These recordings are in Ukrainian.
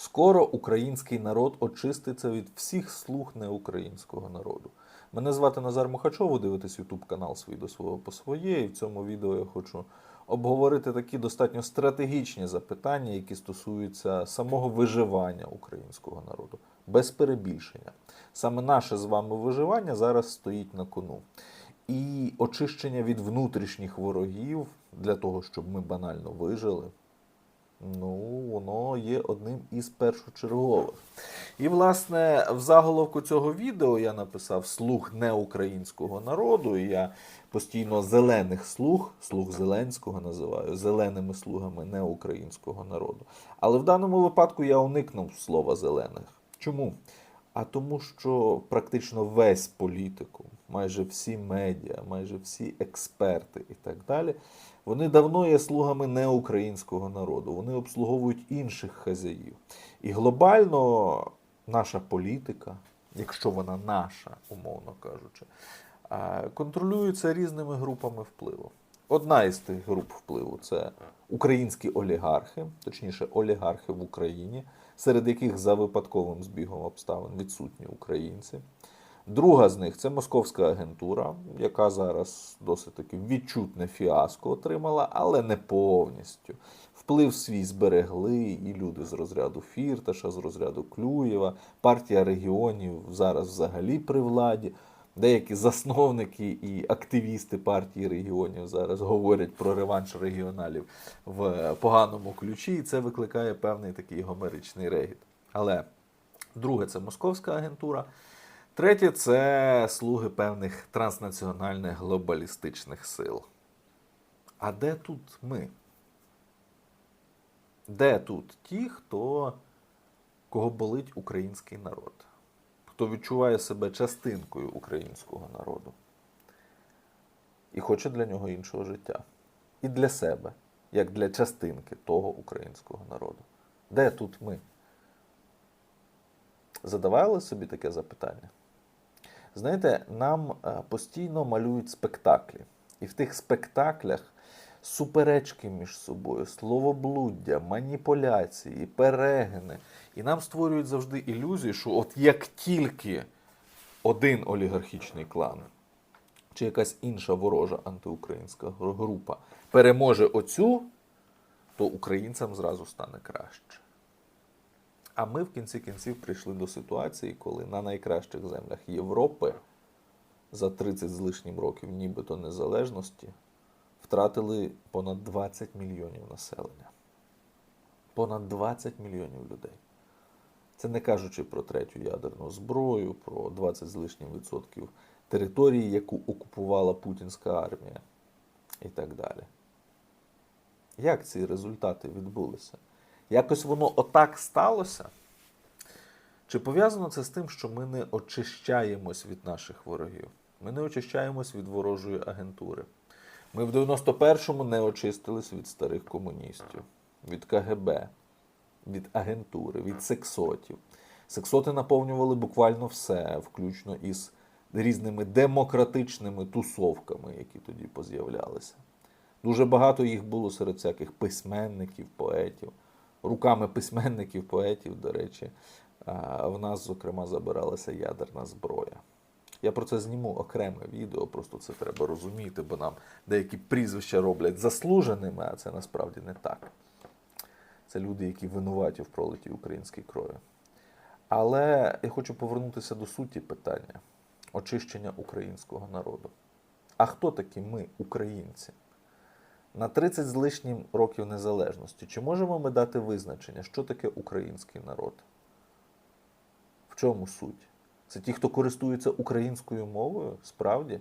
Скоро український народ очиститься від всіх слуг неукраїнського народу. Мене звати Назар Мухачов, ви дивитесь YouTube канал свій до свого по своє. І в цьому відео я хочу обговорити такі достатньо стратегічні запитання, які стосуються самого виживання українського народу, без перебільшення. Sаме наше з вами виживання зараз стоїть на кону. І очищення від внутрішніх ворогів для того, щоб ми банально вижили, ну, воно є одним із першочергових. І, власне, в заголовку цього відео я написав слуг неукраїнського народу. І я постійно зелених слуг, слуг Зеленського називаю, зеленими слугами неукраїнського народу. Але в даному випадку я уникнув слова зелених. Чому? А тому, що практично весь політику, майже всі медіа, майже всі експерти і так далі, вони давно є слугами неукраїнського народу. Вони обслуговують інших хазяїв. І глобально наша політика, якщо вона наша, умовно кажучи, контролюється різними групами впливу. Одна із тих груп впливу це українські олігархи, точніше, олігархи в Україні, серед яких за випадковим збігом обставин відсутні українці. Друга з них це московська агентура, яка зараз досить таки відчутне фіаско отримала, але не повністю. Вплив свій зберегли і люди з розряду Фірташа, з розряду Клюєва, партія регіонів зараз взагалі при владі. Деякі засновники і активісти партії регіонів зараз говорять про реванш регіоналів в поганому ключі, і це викликає певний такий гомеричний регіт. Але друге це московська агентура. Третє це слуги певних транснаціональних глобалістичних сил. А де тут ми? Де тут ті, хто кого болить український народ? Хто відчуває себе частинкою українського народу і хоче для нього іншого життя. І для себе, як для частинки того українського народу. Де тут ми? Задавали собі таке запитання? Знаєте, нам е, постійно малюють спектаклі. І в тих спектаклях суперечки між собою, словоблуддя, маніпуляції, перегини. І нам створюють завжди ілюзію, що от як тільки один олігархічний клан чи якась інша ворожа антиукраїнська група переможе оцю, то українцям зразу стане краще. А ми в кінці кінців прийшли до ситуації, коли на найкращих землях Європи за 30 з лишнім років нібито незалежності втратили понад 20 мільйонів населення. Понад 20 мільйонів людей. Це не кажучи про третю ядерну зброю, про 20 з лишнім відсотків території, яку окупувала путінська армія і так далі. Як ці результати відбулися? Якось воно отак сталося? Чи пов'язано це з тим, що ми не очищаємось від наших ворогів? Ми не очищаємось від ворожої агентури. Ми в 91-му не очистились від старих комуністів, від КГБ, від агентури, від сексотів. Сексоти наповнювали буквально все, включно із різними демократичними тусовками, які тоді поз'являлися. Дуже багато їх було серед всяких письменників, поетів. Руками письменників, поетів, до речі, в нас, зокрема, забиралася ядерна зброя. Я про це зніму окреме відео, просто це треба розуміти, бо нам деякі прізвища роблять заслуженими, а це насправді не так. Це люди, які винуваті в пролитій українській крові. Але я хочу повернутися до суті питання очищення українського народу. А хто такі ми, українці? На 30 з лишнім років незалежності, чи можемо ми дати визначення, що таке український народ? В чому суть? Це ті, хто користується українською мовою, справді?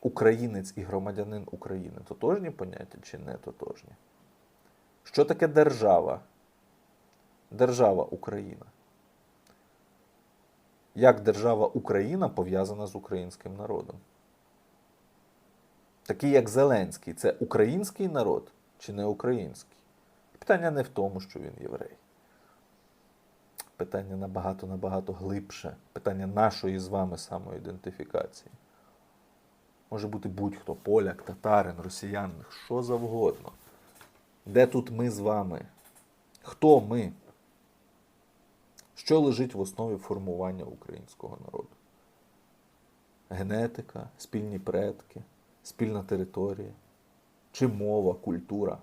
Українець і громадянин України тотожні поняття чи не тотожні? Що таке держава? Держава Україна. Як держава Україна пов'язана з українським народом? Такий як Зеленський, це український народ чи не український? Питання не в тому, що він єврей. Питання набагато набагато глибше. Питання нашої з вами самоідентифікації. Може бути будь-хто поляк, татарин, росіянин, що завгодно. Де тут ми з вами? Хто ми? Що лежить в основі формування українського народу? Генетика, спільні предки, спільна територія, чи мова, культура?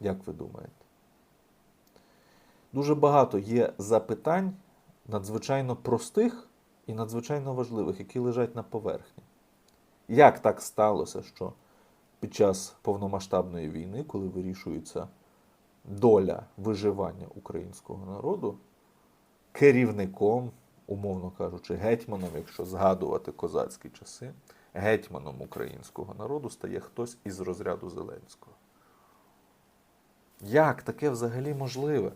Як ви думаєте? Дуже багато є запитань надзвичайно простих і надзвичайно важливих, які лежать на поверхні. Як так сталося, що під час повномасштабної війни, коли вирішується доля виживання українського народу, керівником, умовно кажучи, гетьманом, якщо згадувати козацькі часи, гетьманом українського народу стає хтось із розряду Зеленського. Як таке взагалі можливе?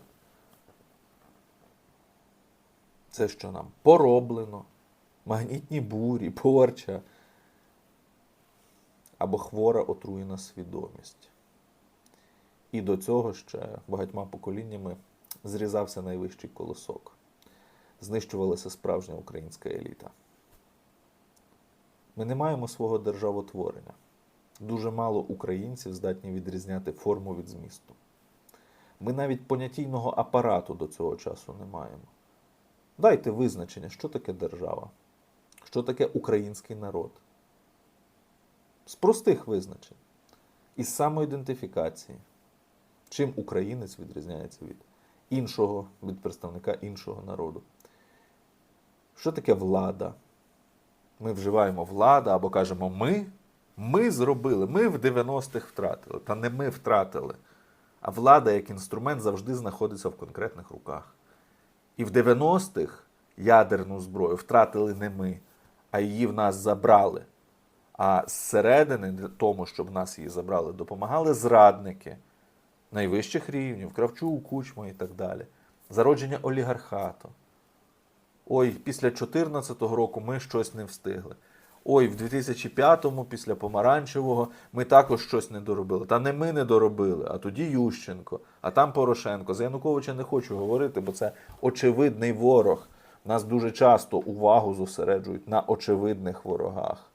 Це що нам пороблено, магнітні бурі, порча або хвора отруєна свідомість. І до цього ще багатьма поколіннями зрізався найвищий колосок. Знищувалася справжня українська еліта. Ми не маємо свого державотворення. Дуже мало українців здатні відрізняти форму від змісту. Ми навіть понятійного апарату до цього часу не маємо. Дайте визначення, що таке держава, що таке український народ. З простих визначень. Із самоідентифікації. Чим українець відрізняється від іншого, від представника іншого народу. Що таке влада? Ми вживаємо влада або кажемо ми. Ми зробили, ми в 90-х втратили. Та не ми втратили. А влада як інструмент завжди знаходиться в конкретних руках. І в 90-х ядерну зброю втратили не ми, а її в нас забрали. А зсередини тому, щоб нас її забрали, допомагали зрадники найвищих рівнів, Кравчук, Кучма і так далі. Зародження олігархату. Ой, після 2014 року ми щось не встигли. Ой, в 2005-му, після Помаранчевого, ми також щось не доробили. Та не ми не доробили, а тоді Ющенко, а там Порошенко. За Януковича не хочу говорити, бо це очевидний ворог. Нас дуже часто увагу зосереджують на очевидних ворогах.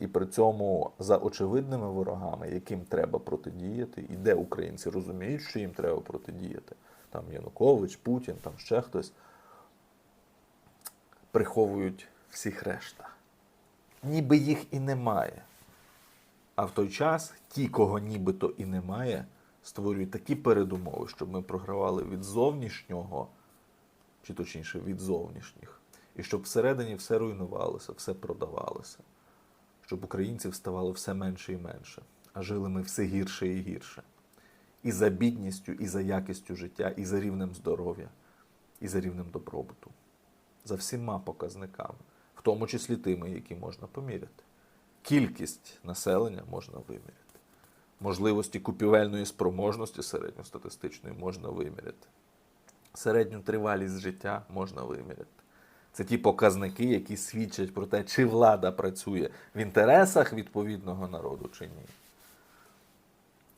І при цьому за очевидними ворогами, яким треба протидіяти, і де українці розуміють, що їм треба протидіяти, там Янукович, Путін, там ще хтось, приховують всіх решта. Ніби їх і немає. А в той час ті, кого нібито і немає, створюють такі передумови, щоб ми програвали від зовнішнього, чи точніше від зовнішніх, і щоб всередині все руйнувалося, все продавалося щоб українців ставало все менше і менше, а жили ми все гірше і гірше. І за бідністю, і за якістю життя, і за рівнем здоров'я, і за рівнем добробуту. За всіма показниками, в тому числі тими, які можна поміряти. Кількість населення можна виміряти. Можливості купівельної спроможності середньостатистичної можна виміряти. Середню тривалість життя можна виміряти. Це ті показники, які свідчать про те, чи влада працює в інтересах відповідного народу чи ні.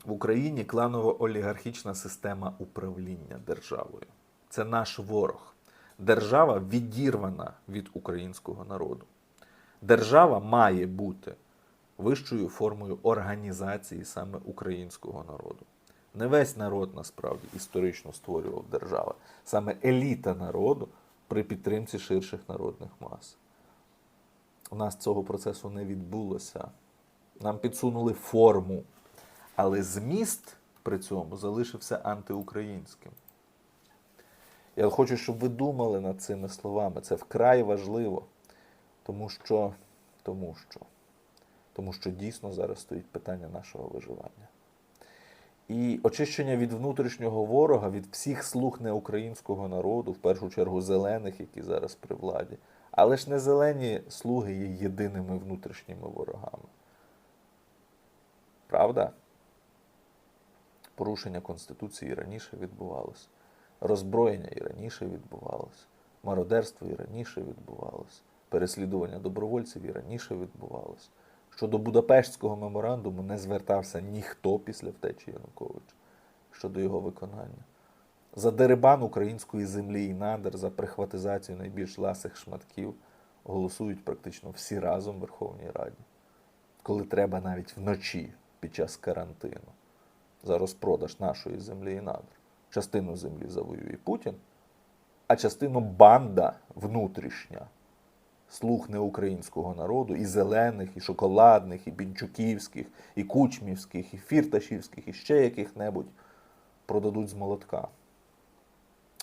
В Україні кланово-олігархічна система управління державою. Це наш ворог. Держава відірвана від українського народу. Держава має бути вищою формою організації саме українського народу. Не весь народ насправді історично створював державу. Саме еліта народу при підтримці ширших народних мас. У нас цього процесу не відбулося. Нам підсунули форму, але зміст при цьому залишився антиукраїнським. Я хочу, щоб ви думали над цими словами. Це вкрай важливо, тому що, тому що, тому що дійсно зараз стоїть питання нашого виживання. І очищення від внутрішнього ворога, від всіх слуг неукраїнського народу, в першу чергу зелених, які зараз при владі. Але ж не зелені слуги є єдиними внутрішніми ворогами. Правда? Порушення Конституції раніше відбувалося, роззброєння і раніше відбувалося, мародерство і раніше відбувалося, переслідування добровольців і раніше відбувалося. Щодо Будапештського меморандуму не звертався ніхто після втечі Януковича щодо його виконання. За дерибан української землі і надр, за прихватизацію найбільш ласих шматків голосують практично всі разом в Верховній Раді, коли треба навіть вночі під час карантину за розпродаж нашої землі і надр. Частину землі завоює Путін, а частину банда внутрішня, слуг неукраїнського народу, і зелених, і шоколадних, і бінчуківських, і кучмівських, і фірташівських, і ще яких-небудь продадуть з молотка.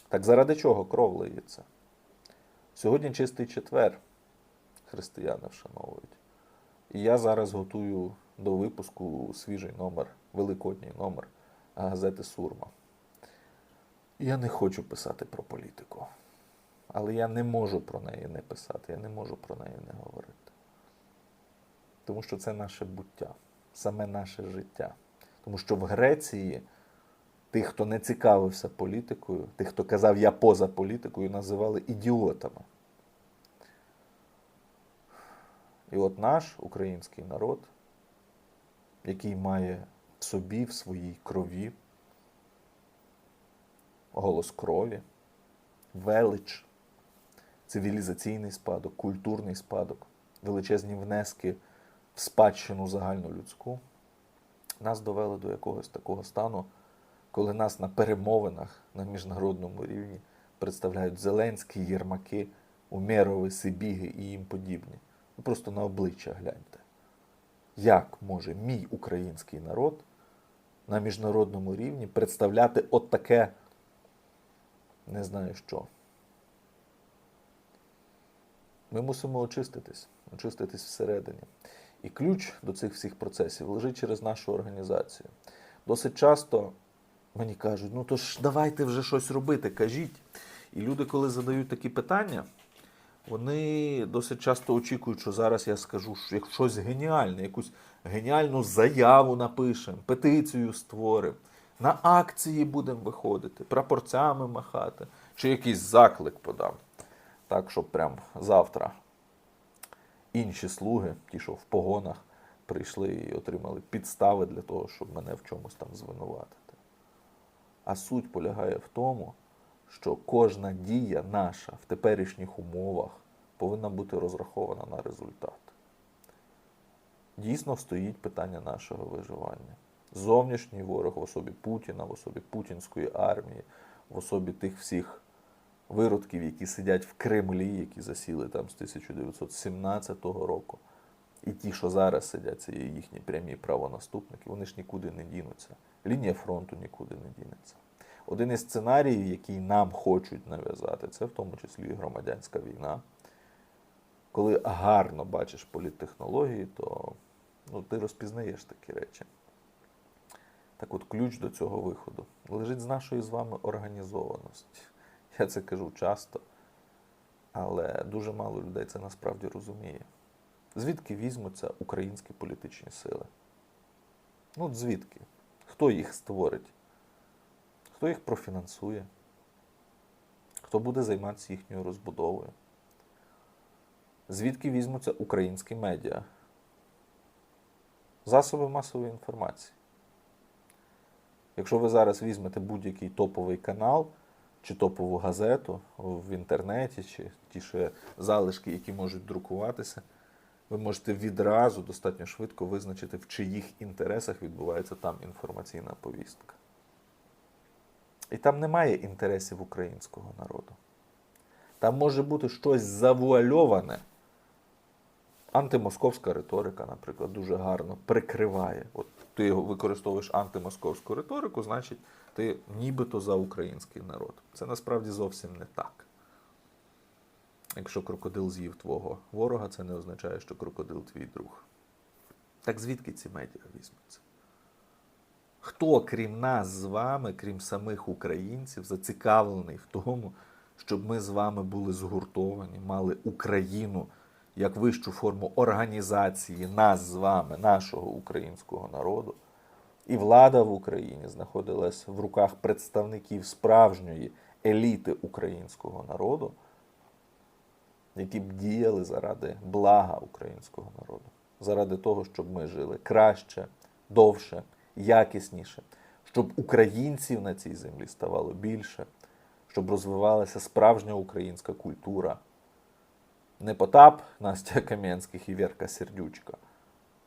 Так заради чого кров лиється? Сьогодні чистий четвер християни вшановують. І я зараз готую до випуску свіжий номер, великодній номер газети Сурма. Я не хочу писати про політику, але я не можу про неї не писати, я не можу про неї не говорити. Тому що це наше буття, саме наше життя. Тому що в Греції тих, хто не цікавився політикою, тих, хто казав я поза політикою, називали ідіотами. І от наш український народ, який має в собі, в своїй крові, голос крові, велич, цивілізаційний спадок, культурний спадок, величезні внески в спадщину загальнолюдську, нас довели до якогось такого стану, коли нас на перемовинах на міжнародному рівні представляють Зеленські, Єрмаки, Умєрови, Сибіги і їм подібні. Ви просто на обличчя гляньте. Як може мій український народ на міжнародному рівні представляти от таке, не знаю що. Ми мусимо очиститись, очиститись всередині. І ключ до цих всіх процесів лежить через нашу організацію. Досить часто мені кажуть, ну то ж давайте вже щось робити, кажіть. І люди, коли задають такі питання, вони досить часто очікують, що зараз я скажу щось геніальне, якусь геніальну заяву напишемо, петицію створимо, на акції будемо виходити, прапорцями махати, чи якийсь заклик подам. Так, щоб прям завтра інші слуги, ті, що в погонах, прийшли і отримали підстави для того, щоб мене в чомусь там звинуватити. А суть полягає в тому, що кожна дія наша в теперішніх умовах повинна бути розрахована на результат. Дійсно стоїть питання нашого виживання. Зовнішній ворог в особі Путіна, в особі путінської армії, в особі тих всіх виродків, які сидять в Кремлі, які засіли там з 1917 року. І ті, що зараз сидять, це є їхні прямі правонаступники, вони ж нікуди не дінуться. Лінія фронту нікуди не дінеться. Один із сценаріїв, який нам хочуть нав'язати, це в тому числі і громадянська війна. Коли гарно бачиш політтехнології, то ну, ти розпізнаєш такі речі. Так от ключ до цього виходу лежить з нашої з вами організованості. Я це кажу часто, але дуже мало людей це насправді розуміє. Звідки візьмуться українські політичні сили? Ну, от звідки? Хто їх створить? Хто їх профінансує? Хто буде займатися їхньою розбудовою? Звідки візьмуться українські медіа? Засоби масової інформації. Якщо ви зараз візьмете будь-який топовий канал чи топову газету в інтернеті, чи ті ще залишки, які можуть друкуватися, ви можете відразу достатньо швидко визначити, в чиїх інтересах відбувається там інформаційна повістка. І там немає інтересів українського народу. Там може бути щось завуальоване. Антимосковська риторика, наприклад, дуже гарно прикриває. От ти використовуєш антимосковську риторику, значить, ти нібито за український народ. Це насправді зовсім не так. Якщо крокодил з'їв твого ворога, це не означає, що крокодил твій друг. Так звідки ці медіа візьмуться? Хто, крім нас з вами, крім самих українців, зацікавлений в тому, щоб ми з вами були згуртовані, мали Україну як вищу форму організації нас з вами, нашого українського народу, і влада в Україні знаходилась в руках представників справжньої еліти українського народу, які б діяли заради блага українського народу, заради того, щоб ми жили краще, довше, якісніше, щоб українців на цій землі ставало більше, щоб розвивалася справжня українська культура. Не Потап Настя Кам'янських і Вірка Сердючка,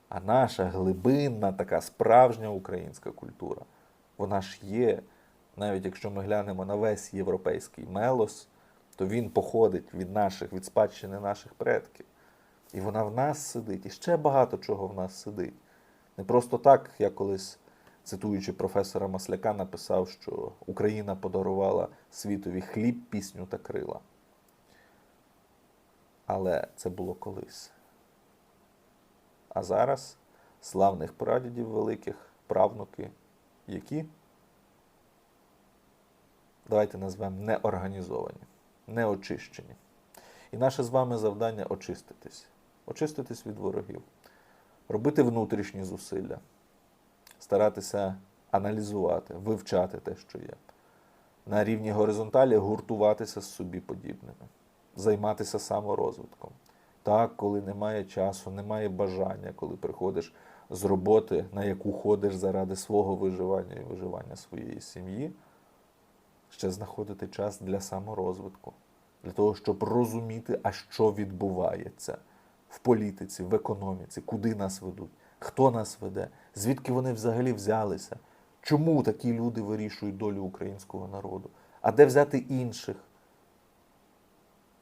а наша глибинна така справжня українська культура. Вона ж є Навіть якщо ми глянемо на весь європейський мелос, то він походить від наших, від спадщини наших предків. І вона в нас сидить. І ще багато чого в нас сидить. Не просто так, я колись, цитуючи професора Масляка, написав, що Україна подарувала світові хліб, пісню та крила. Але це було колись. А зараз славних прадідів великих, правнуки, які, давайте назвемо, неорганізовані, неочищені. І наше з вами завдання очиститись, очиститись від ворогів, робити внутрішні зусилля, старатися аналізувати, вивчати те, що є. На рівні горизонталі гуртуватися з собі подібними, займатися саморозвитком. Так, коли немає часу, немає бажання, коли приходиш з роботи, на яку ходиш заради свого виживання і виживання своєї сім'ї, ще знаходити час для саморозвитку, для того, щоб розуміти, а що відбувається в політиці, в економіці, куди нас ведуть, хто нас веде, звідки вони взагалі взялися, чому такі люди вирішують долю українського народу, а де взяти інших.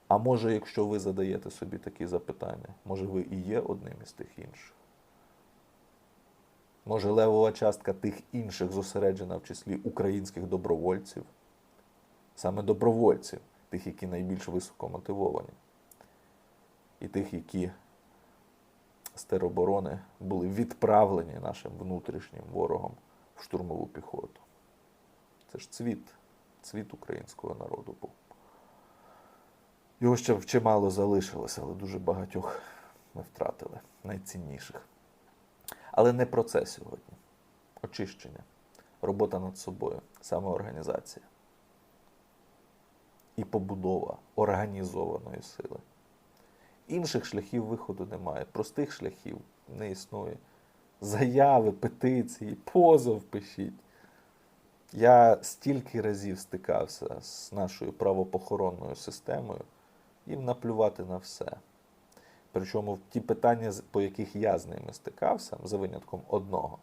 А може, якщо ви задаєте собі такі запитання, може ви і є одним із тих інших? Може, левова частка тих інших зосереджена в числі українських добровольців, саме добровольців, тих, які найбільш високо мотивовані, і тих, які з тероборони були відправлені нашим внутрішнім ворогом в штурмову піхоту. Це ж цвіт, цвіт українського народу був. Його ще чимало залишилося, але дуже багатьох ми втратили, найцінніших. Але не про це сьогодні. Очищення, робота над собою, самоорганізація і побудова організованої сили. Інших шляхів виходу немає, простих шляхів не існує. Заяви, петиції, позов пишіть. Я стільки разів стикався з нашою правопохоронною системою, їм наплювати на все. Причому ті питання, по яких я з ними стикався, за винятком одного,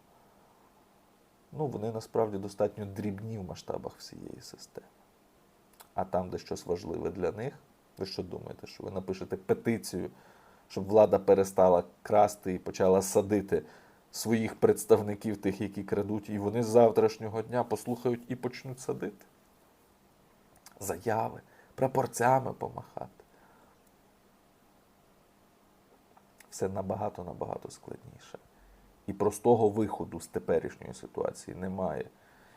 ну, вони насправді достатньо дрібні в масштабах всієї системи. А там, де щось важливе для них, ви що думаєте, що ви напишете петицію, щоб влада перестала красти і почала садити своїх представників, тих, які крадуть, і вони з завтрашнього дня послухають і почнуть садити? Заяви, прапорцями помахати. Все набагато набагато складніше. І простого виходу з теперішньої ситуації немає.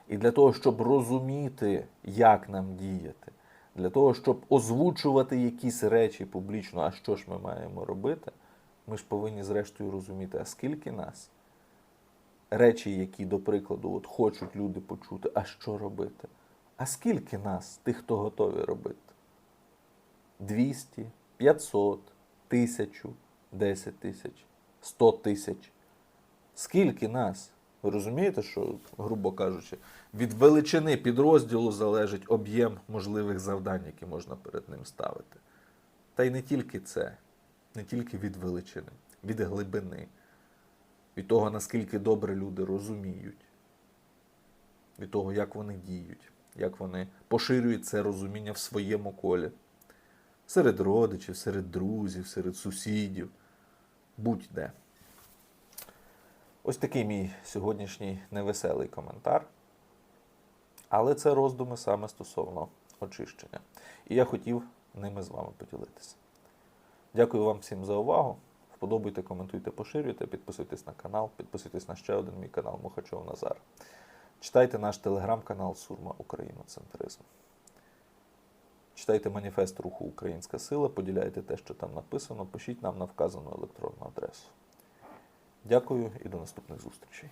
І для того, щоб розуміти, як нам діяти, для того, щоб озвучувати якісь речі публічно, а що ж ми маємо робити, ми ж повинні зрештою розуміти, а скільки нас речі, які, до прикладу, от хочуть люди почути, а що робити? А скільки нас, тих, хто готові робити? 200, 500, 1000, 10 тисяч, 100 тисяч. Скільки нас? Ви розумієте, що, грубо кажучи, від величини підрозділу залежить об'єм можливих завдань, які можна перед ним ставити. Та й не тільки це, не тільки від величини, від глибини, від того, наскільки добре люди розуміють, від того, як вони діють, як вони поширюють це розуміння в своєму колі. Серед родичів, серед друзів, серед сусідів, будь-де. Ось такий мій сьогоднішній невеселий коментар. Але це роздуми саме стосовно очищення. І я хотів ними з вами поділитися. Дякую вам всім за увагу. Вподобайте, коментуйте, поширюйте, підписуйтесь на канал, підписуйтесь на ще один мій канал Мухачов Назар. Читайте наш телеграм-канал Сурма Україноцентризм. Читайте маніфест руху Українська сила, поділяйте те, що там написано, пишіть нам на вказану електронну адресу. Дякую і до наступних зустрічей.